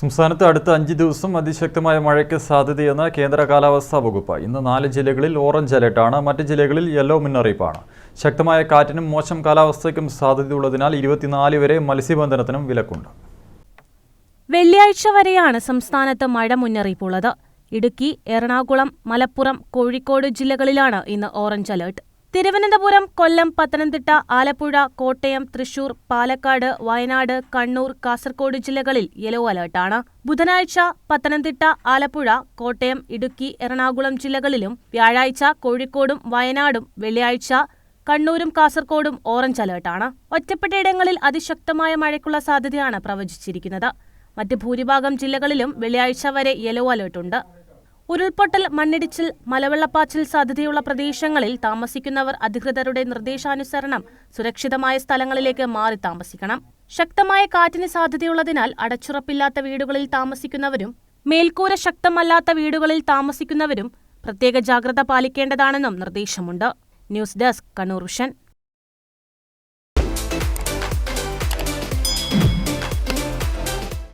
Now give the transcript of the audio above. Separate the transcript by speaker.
Speaker 1: സംസ്ഥാനത്ത് അടുത്ത അഞ്ച് ദിവസം അതിശക്തമായ മഴയ്ക്ക് സാധ്യതയെന്ന് കേന്ദ്ര കാലാവസ്ഥാ വകുപ്പ്. ഇന്ന് നാല് ജില്ലകളിൽ ഓറഞ്ച് അലർട്ടാണ് മറ്റ് ജില്ലകളിൽ യെല്ലോ മുന്നറിയിപ്പാണ്. ശക്തമായ കാറ്റിനും മോശം കാലാവസ്ഥയ്ക്കും സാധ്യതയുള്ളതിനാൽ ഇരുപത്തിനാല് വരെ മത്സ്യബന്ധനത്തിനും വിലക്കുണ്ട്.
Speaker 2: വെള്ളിയാഴ്ച വരെയാണ് സംസ്ഥാനത്ത് മഴ മുന്നറിയിപ്പുള്ളത്. ഇടുക്കി എറണാകുളം മലപ്പുറം കോഴിക്കോട് ജില്ലകളിലാണ് ഇന്ന് ഓറഞ്ച് അലർട്ട്. തിരുവനന്തപുരം കൊല്ലം പത്തനംതിട്ട ആലപ്പുഴ കോട്ടയം തൃശൂർ പാലക്കാട് വയനാട് കണ്ണൂർ കാസർഗോഡ് ജില്ലകളിൽ യെല്ലോ അലർട്ടാണ്. ബുധനാഴ്ച പത്തനംതിട്ട ആലപ്പുഴ കോട്ടയം ഇടുക്കി എറണാകുളം ജില്ലകളിലും വ്യാഴാഴ്ച കോഴിക്കോടും വയനാടും വെള്ളിയാഴ്ച കണ്ണൂരും കാസർഗോഡും ഓറഞ്ച് അലർട്ടാണ്. ഒറ്റപ്പെട്ടയിടങ്ങളിൽ അതിശക്തമായ മഴയ്ക്കുള്ള സാധ്യതയാണ് പ്രവചിച്ചിരിക്കുന്നത്. മറ്റ് ഭൂരിഭാഗം ജില്ലകളിലും വെള്ളിയാഴ്ച വരെ യെല്ലോ അലർട്ടുണ്ട്. ഉരുൾപൊട്ടൽ മണ്ണിടിച്ചിൽ മലവെള്ളപ്പാച്ചിൽ സാധ്യതയുള്ള പ്രദേശങ്ങളിൽ താമസിക്കുന്നവർ അധികൃതരുടെ നിർദ്ദേശാനുസരണം സുരക്ഷിതമായ സ്ഥലങ്ങളിലേക്ക് മാറി താമസിക്കണം. ശക്തമായ കാറ്റിന് സാധ്യതയുള്ളതിനാൽ അടച്ചുറപ്പില്ലാത്ത വീടുകളിൽ താമസിക്കുന്നവരും മേൽക്കൂര ശക്തമല്ലാത്ത വീടുകളിൽ താമസിക്കുന്നവരും പ്രത്യേക ജാഗ്രത പാലിക്കേണ്ടതാണെന്നും നിർദ്ദേശമുണ്ട്. News desk Kannur Vision.